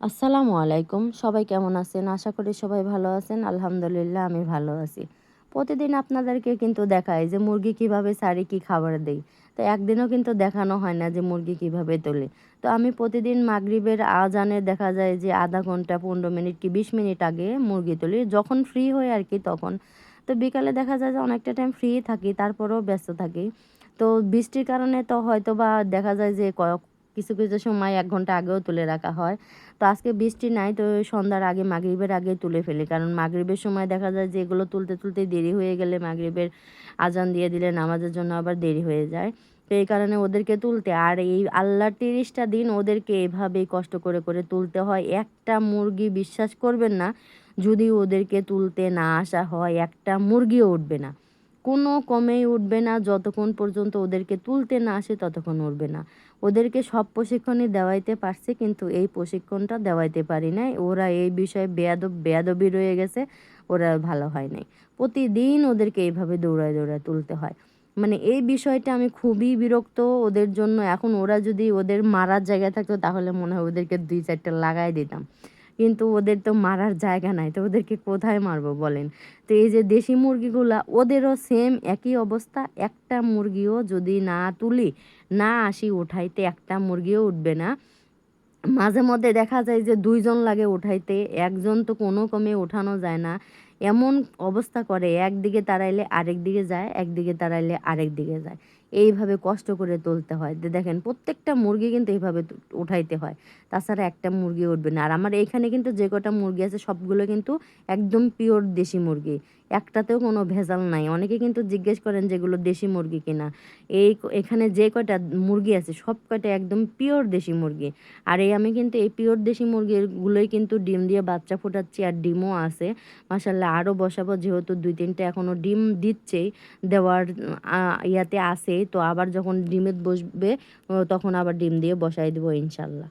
আসসালামু আলাইকুম। সবাই কেমন আছেন? আশা করি সবাই ভালো আছেন। আলহামদুলিল্লাহ, আমি ভালো আছি। প্রতিদিন আপনাদেরকে কিন্তু দেখায় যে মুরগি কীভাবে সারি, কি খাবার দেই। তো একদিনও কিন্তু দেখানো হয় না যে মুরগি কীভাবে তোলে। তো আমি প্রতিদিন মাগরিবের আজানে দেখা যায় যে আধা ঘণ্টা, পনেরো মিনিট কি বিশ মিনিট আগে মুরগি তুলি। যখন ফ্রি হয় আর কি তখন। তো বিকালে দেখা যায় যে অনেকটা টাইম ফ্রি থাকি, তারপরেও ব্যস্ত থাকি। তো বৃষ্টির কারণে তো হয়তো বা দেখা যায় যে কিছু কিছু সময় এক ঘণ্টা আগেও তুলে রাখা হয়। তো আজকে বৃষ্টি নাই, তো সন্ধ্যার আগে মাগরিবের আগে তুলে ফেলি। কারণ মাগরিবের সময় দেখা যায় যে এগুলো তুলতে তুলতে দেরি হয়ে গেলে মাগরিবের আজান দিয়ে দিলে নামাজের জন্য আবার দেরি হয়ে যায়। তো এই কারণে ওদেরকে তুলতে, আর এই আল্লাহর তিরিশটা দিন ওদেরকে এভাবেই কষ্ট করে করে তুলতে হয়। একটা মুরগি বিশ্বাস করবেন না, যদি ওদেরকে তুলতে না আসা হয়, একটা মুরগিও উঠবে না। কোনো কমেই উঠবে না, যতক্ষণ পর্যন্ত ওদেরকে তুলতে না আসে ততক্ষণ উঠবে না। ওদেরকে সব প্রশিক্ষণই দেওয়াইতে পারছে, কিন্তু এই প্রশিক্ষণটা দেওয়াইতে পারি নাই। ওরা এই বিষয়ে বেয়াদব, বেয়াদবি রয়ে গেছে, ওরা ভালো হয় নাই। প্রতিদিন ওদেরকে এইভাবে দৌড়ায় দৌড়ায় তুলতে হয়। মানে এই বিষয়টা আমি খুবই বিরক্ত ওদের জন্য। এখন ওরা যদি ওদের মারার জায়গায় থাকতো, তাহলে মনে হয় ওদেরকে দুই চারটা লাগাই দিতাম। কিন্তু ওদের তো মারার জায়গা নাই, তো ওদেরকে কোথায় মারবো বলেন? তো এই যে দেশি মুরগিগুলা, ওদেরও সেম একই অবস্থা, একটা মুরগিও যদি না তুলি, না আসি উঠাইতে একটা মুরগিও উঠবে না। মাঝে মধ্যে দেখা যায় যে দুইজন লাগে উঠাইতে, একজন তো কোনো কমে ওঠানো যায় না। এমন অবস্থা করে, একদিকে তাড়াইলে আরেক দিকে যায়, একদিকে তাড়াইলে আরেক দিকে যায়। এইভাবে কষ্ট করে তুলতে হয়। দেখেন, প্রত্যেকটা মুরগি কিন্তু এইভাবে উঠাইতে হয়। তাছাড়া একটা মুরগি উঠবে না। আর আমার এইখানে কিন্তু যে কটা মুরগি আছে, সবগুলো কিন্তু একদম পিওর দেশি মুরগি। একটাতেও কোনো ভেজাল নাই। অনেকে কিন্তু জিজ্ঞেস করেন যেগুলো দেশি মুরগি কিনা। এই এখানে যে কয়টা মুরগি আছে, সব কয়টা একদম পিওর দেশি মুরগি। আর এই আমি কিন্তু এই পিওর দেশি মুরগিগুলোই কিন্তু ডিম দিয়ে বাচ্চা ফোটাচ্ছি আর ডিমও আছে। মাসাল্লাহ আরও বসাবো। যেহেতু দুই তিনটে এখনও ডিম দিচ্ছেই, দেওয়ার ইয়াতে আছে। তো আবার যখন ডিমে বসবে তখন আবার ডিম দিয়ে বসাই দেবো ইনশাল্লাহ।